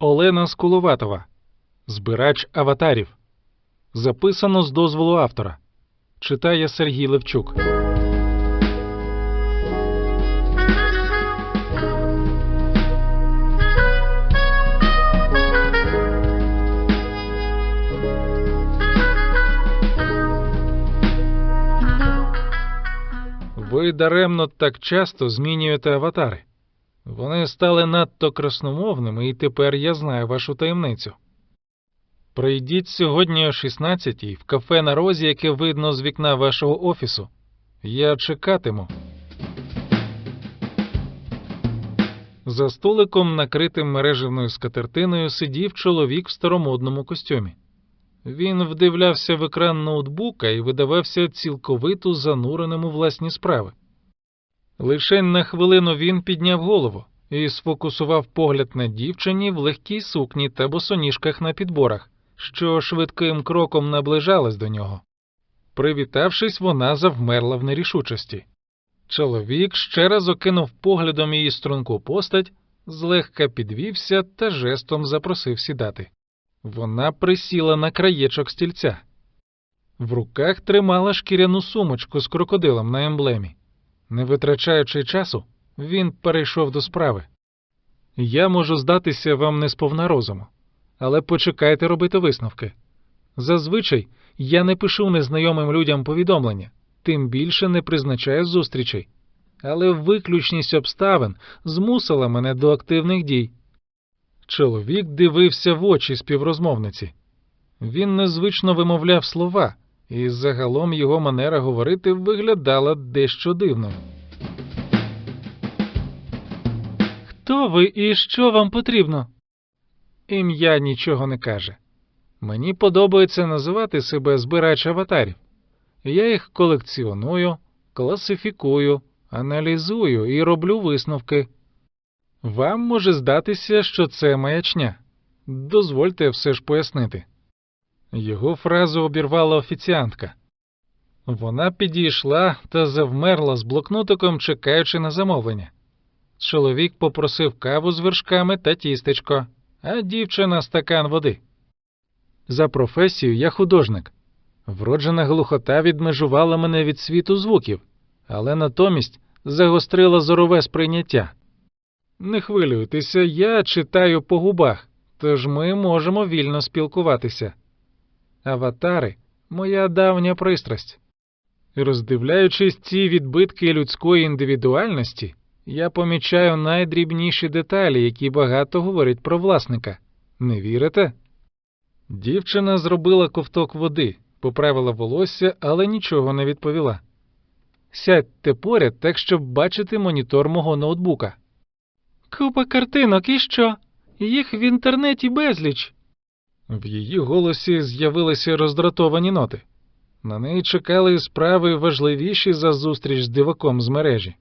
Олена Скуловатова, збирач аватарів. Записано з дозволу автора. Читає Сергій Левчук. Ви даремно так часто змінюєте аватари. Вони стали надто красномовними, і тепер я знаю вашу таємницю. Прийдіть сьогодні о 16-й в кафе на розі, яке видно з вікна вашого офісу. Я чекатиму. За столиком, накритим мережевною скатертиною, сидів чоловік в старомодному костюмі. Він вдивлявся в екран ноутбука і видавався цілковито зануреним у власні справи. Лише на хвилину він підняв голову і сфокусував погляд на дівчині в легкій сукні та босоніжках на підборах, що швидким кроком наближалась до нього. Привітавшись, вона завмерла в нерішучості. Чоловік ще раз окинув поглядом її струнку постать, злегка підвівся та жестом запросив сідати. Вона присіла на краєчок стільця. В руках тримала шкіряну сумочку з крокодилом на емблемі. Не витрачаючи часу, він перейшов до справи. Я можу здатися вам не сповна розуму, але почекайте робити висновки. Зазвичай я не пишу незнайомим людям повідомлення, тим більше не призначаю зустрічей, але виключність обставин змусила мене до активних дій. Чоловік дивився в очі співрозмовниці. Він незвично вимовляв слова, і загалом його манера говорити виглядала дещо дивно. Хто ви і що вам потрібно? Ім'я нічого не каже. Мені подобається називати себе збирач аватарів. Я їх колекціоную, класифікую, аналізую і роблю висновки. Вам може здатися, що це маячня. Дозвольте все ж пояснити. Його фразу обірвала офіціантка. Вона підійшла та завмерла з блокнотиком, чекаючи на замовлення. Чоловік попросив каву з вершками та тістечко, а дівчина стакан води. За професією я художник. Вроджена глухота відмежувала мене від світу звуків, але натомість загострила зорове сприйняття. Не хвилюйтеся, я читаю по губах, тож ми можемо вільно спілкуватися. Аватари моя давня пристрасть. Роздивляючись ці відбитки людської індивідуальності, я помічаю найдрібніші деталі, які багато говорять про власника. Не вірите? Дівчина зробила ковток води, поправила волосся, але нічого не відповіла. Сядьте поряд, так щоб бачити монітор мого ноутбука. Купа картинок і що? Їх в інтернеті безліч. В її голосі з'явилися роздратовані ноти. На неї чекали справи важливіші за зустріч з диваком з мережі.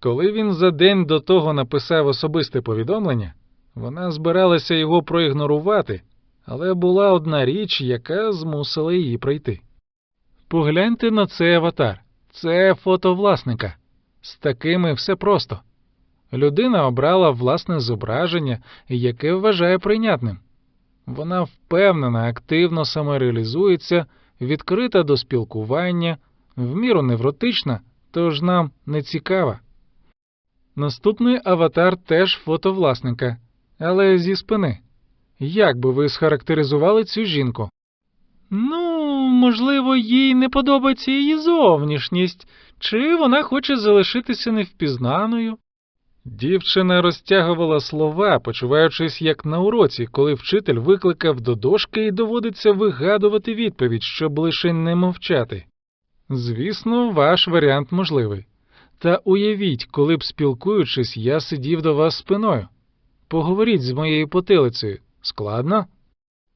Коли він за день до того написав особисте повідомлення, вона збиралася його проігнорувати, але була одна річ, яка змусила її прийти. Погляньте на цей аватар. Це фото власника. З такими все просто. Людина обрала власне зображення, яке вважає прийнятним. Вона впевнена, активно самореалізується, відкрита до спілкування, в міру невротична, тож нам не цікава. Наступний аватар теж фото власника, але зі спини. Як би ви схарактеризували цю жінку? Ну, можливо, їй не подобається її зовнішність, чи вона хоче залишитися невпізнаною. Дівчина розтягувала слова, почуваючись як на уроці, коли вчитель викликав до дошки і доводиться вигадувати відповідь, щоб лише не мовчати. Звісно, ваш варіант можливий. Та уявіть, коли б спілкуючись, я сидів до вас спиною. Поговоріть з моєю потилицею. Складно?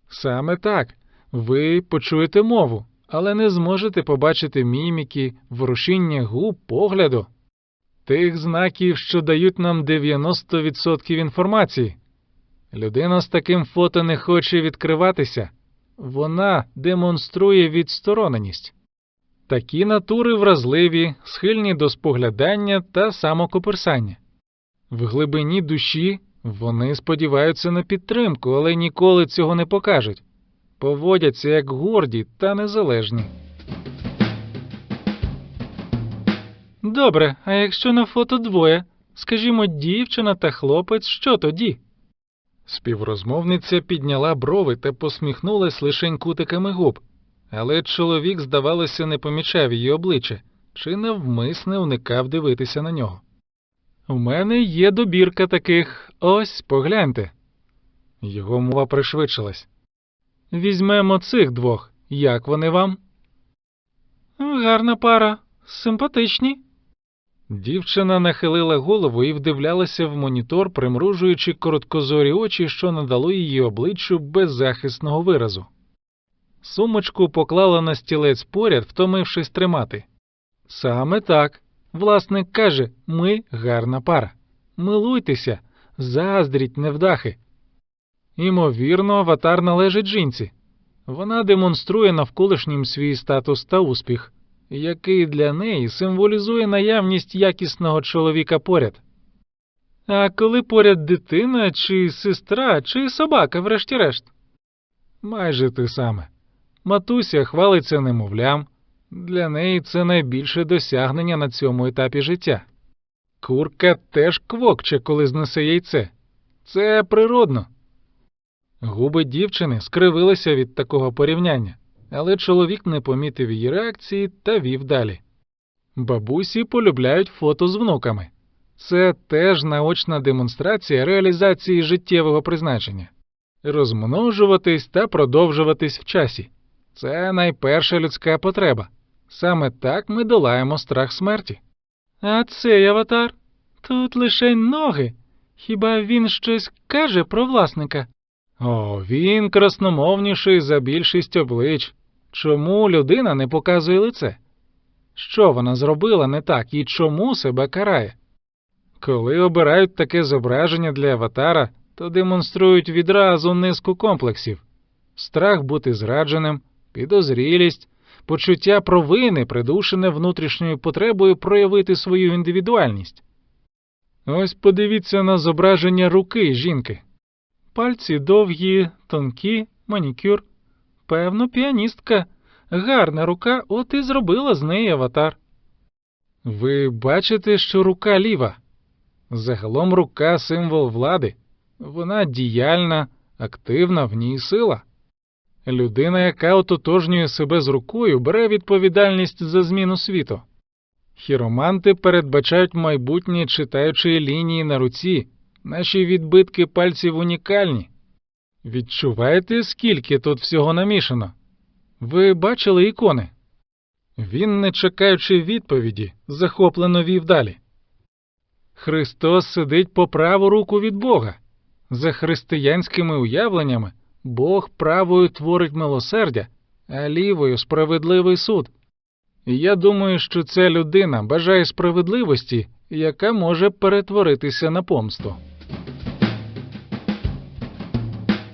Саме так. Ви почуєте мову, але не зможете побачити міміки, ворушіння губ, погляду. Тих знаків, що дають нам 90% інформації. Людина з таким фото не хоче відкриватися, вона демонструє відстороненість. Такі натури вразливі, схильні до споглядання та самокоперсання. В глибині душі Вони сподіваються на підтримку, але ніколи цього не покажуть. Поводяться як горді та незалежні. Добре, а якщо на фото двоє, скажімо, дівчина та хлопець, що тоді? Співрозмовниця підняла брови та посміхнулась лишень кутиками губ, але чоловік, здавалося, не помічав її обличчя чи навмисне уникав дивитися на нього. У мене є добірка таких. Ось, погляньте. Його мова пришвидшилась. Візьмемо цих двох. Як вони вам? Гарна пара, симпатичні. Дівчина нахилила голову і вдивлялася в монітор, примружуючи короткозорі очі, що надало її обличчю беззахисного виразу. Сумочку поклала на стілець поряд, втомившись тримати. Саме так. Власник каже, ми гарна пара. Милуйтеся, заздріть невдахи. Імовірно, аватар належить жінці. Вона демонструє навколишнім свій статус та успіх, який для неї символізує наявність якісного чоловіка поряд. А коли поряд дитина, чи сестра, чи собака, врешті-решт? Майже те саме. Матуся хвалиться немовлям. Для неї це найбільше досягнення на цьому етапі життя. Курка теж квокче, коли знесе яйце. Це природно. Губи дівчини скривилися від такого порівняння, але чоловік не помітив її реакції та вів далі. Бабусі полюбляють фото з внуками. Це теж наочна демонстрація реалізації життєвого призначення розмножуватись та продовжуватись в часі. Це найперша людська потреба. Саме так ми долаємо страх смерті. А цей аватар? Тут лише ноги. Хіба він щось каже про власника? О, він красномовніший за більшість облич. Чому людина не показує лице? Що вона зробила не так і чому себе карає? Коли обирають таке зображення для аватара, то демонструють відразу низку комплексів страх бути зрадженим, підозрілість, почуття провини, придушене внутрішньою потребою проявити свою індивідуальність. Ось подивіться на зображення руки жінки. Пальці довгі, тонкі, манікюр. Певно, піаністка. Гарна рука, от і зробила з неї аватар. Ви бачите, що рука ліва. Загалом рука символ влади. Вона діяльна, активна, в ній сила. Людина, яка ототожнює себе з рукою, бере відповідальність за зміну світу. Хіроманти передбачають майбутнє, читаючи лінії на руці, наші відбитки пальців унікальні. Відчуваєте, скільки тут всього намішано? Ви бачили ікони? Він, не чекаючи відповіді, захоплено вів далі. Христос сидить по праву руку від Бога. За християнськими уявленнями Бог правою творить милосердя, а лівою справедливий суд. Я думаю, що ця людина бажає справедливості, яка може перетворитися на помсту.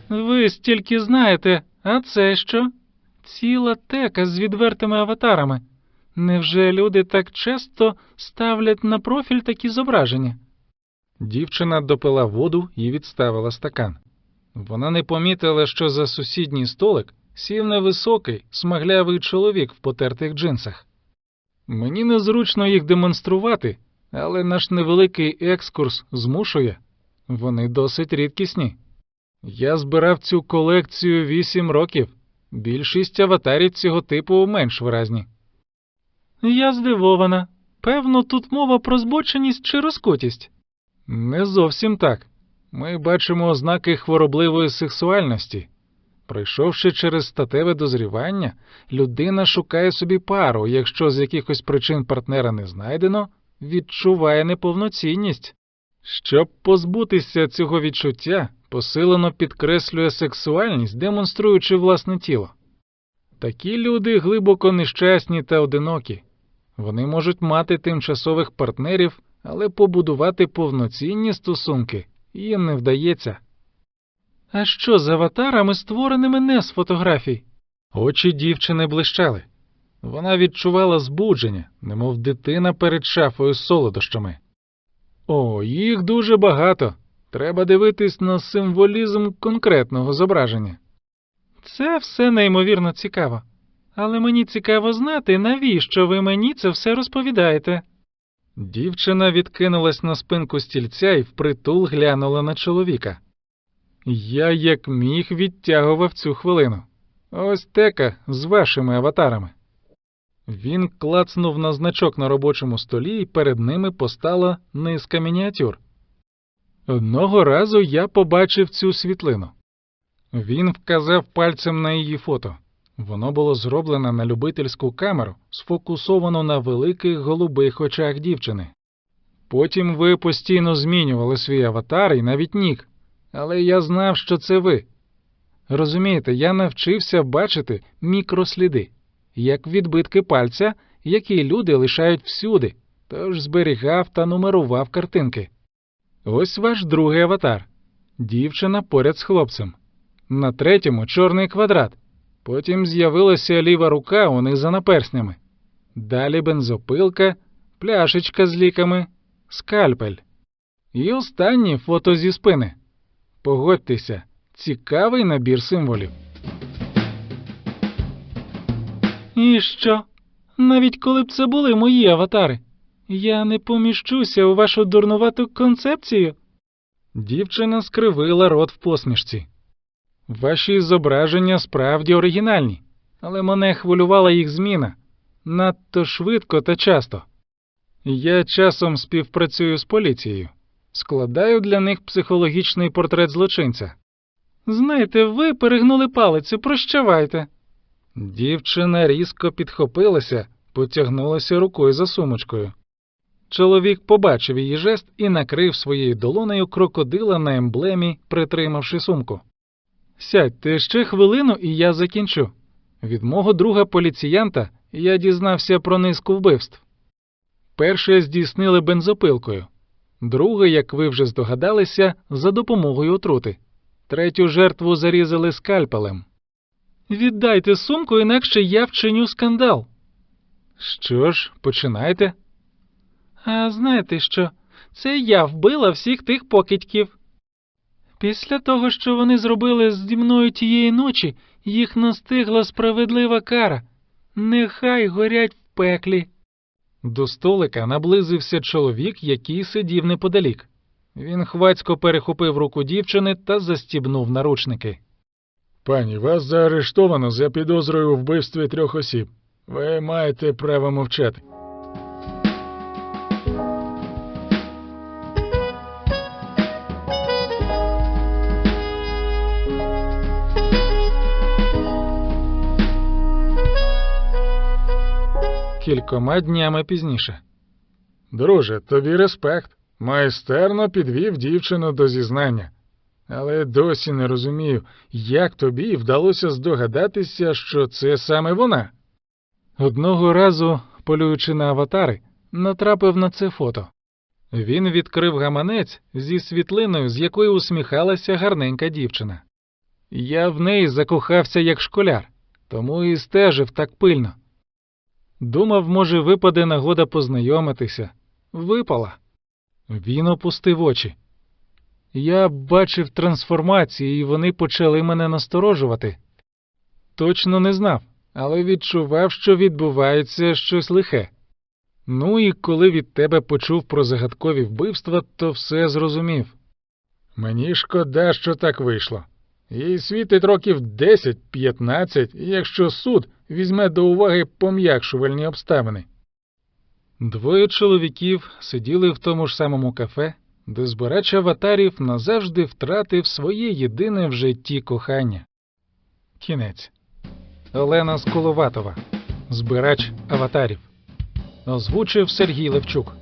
Ви стільки знаєте, а це що? Ціла тека з відвертими аватарами. Невже люди так часто ставлять на профіль такі зображення? Дівчина допила воду і відставила стакан. Вона не помітила, що за сусідній столик сів невисокий, смаглявий чоловік в потертих джинсах. Мені незручно їх демонструвати, але наш невеликий екскурс змушує. Вони досить рідкісні. Я збирав цю колекцію вісім років. Більшість аватарів цього типу менш виразні. Я здивована. Певно, тут мова про збоченість чи розкутість. Не зовсім так. Ми бачимо ознаки хворобливої сексуальності. Пройшовши через статеве дозрівання, людина шукає собі пару, якщо з якихось причин партнера не знайдено, відчуває неповноцінність. Щоб позбутися цього відчуття, посилено підкреслює сексуальність, демонструючи власне тіло. Такі люди глибоко нещасні та одинокі. Вони можуть мати тимчасових партнерів, але побудувати повноцінні стосунки їм не вдається. А що з аватарами, створеними не з фотографій? Очі дівчини блищали. Вона відчувала збудження, немов дитина перед шафою з солодощами. О, їх дуже багато. Треба дивитись на символізм конкретного зображення. Це все неймовірно цікаво. Але мені цікаво знати, навіщо ви мені це все розповідаєте. Дівчина відкинулась на спинку стільця і впритул глянула на чоловіка. Я як міг відтягував цю хвилину. Ось тека з вашими аватарами. Він клацнув на значок на робочому столі, і перед ними постала низка мініатюр. Одного разу я побачив цю світлину. Він вказав пальцем на її фото. Воно було зроблено на любительську камеру, сфокусовано на великих голубих очах дівчини. Потім ви постійно змінювали свій аватар і навіть нік, але я знав, що це ви. Розумієте, я навчився бачити мікросліди, як відбитки пальця, які люди лишають всюди, тож зберігав та нумерував картинки. Ось ваш другий аватар дівчина поряд з хлопцем. На третьому чорний квадрат. Потім з'явилася ліва рука унизу наперснями. Далі бензопилка, пляшечка з ліками, скальпель. І останнє фото зі спини. Погодьтеся, цікавий набір символів. І що? Навіть коли б це були мої аватари, я не поміщуся у вашу дурнувату концепцію. Дівчина скривила рот в посмішці. Ваші зображення справді оригінальні, але мене хвилювала їх зміна надто швидко та часто. Я часом співпрацюю з поліцією, складаю для них психологічний портрет злочинця. Знаєте, ви перегнули палицю, прощавайте. Дівчина різко підхопилася, потягнулася рукою за сумочкою. Чоловік побачив її жест і накрив своєю долонею крокодила на емблемі, притримавши сумку. Сядьте ще хвилину, і я закінчу. Від мого друга поліціянта я дізнався про низку вбивств. Перше здійснили бензопилкою, друге, як ви вже здогадалися, за допомогою отрути. Третю жертву зарізали скальпелем. Віддайте сумку, інакше я вчиню скандал. Що ж, починайте. А знаєте що? Це я вбила всіх тих покидьків. Після того, що вони зробили зі мною тієї ночі, їх настигла справедлива кара. Нехай горять в пеклі. До столика наблизився чоловік, який сидів неподалік. Він хвацько перехопив руку дівчини та застібнув наручники. Пані, вас заарештовано за підозрою у вбивстві трьох осіб. Ви маєте право мовчати. Кількома днями пізніше. Друже, тобі респект. Майстерно підвів дівчину до зізнання. Але досі не розумію, як тобі вдалося здогадатися, що це саме вона. Одного разу, полюючи на аватари, натрапив на це фото. Він відкрив гаманець зі світлиною, з якої усміхалася гарненька дівчина. Я в неї закохався як школяр, тому і стежив так пильно. Думав, може, випаде нагода познайомитися. Випала. Він опустив очі. Я бачив трансформації, і вони почали мене насторожувати. Точно не знав, але відчував, що відбувається щось лихе. Ну і коли від тебе почув про загадкові вбивства, то все зрозумів. Мені шкода, що так вийшло. Їй світить років 10-15, якщо суд візьме до уваги пом'якшувальні обставини. Двоє чоловіків сиділи в тому ж самому кафе, де збирач аватарів назавжди втратив своє єдине в житті кохання. Кінець. Олена Сколоватова. Збирач аватарів. Озвучив Сергій Левчук.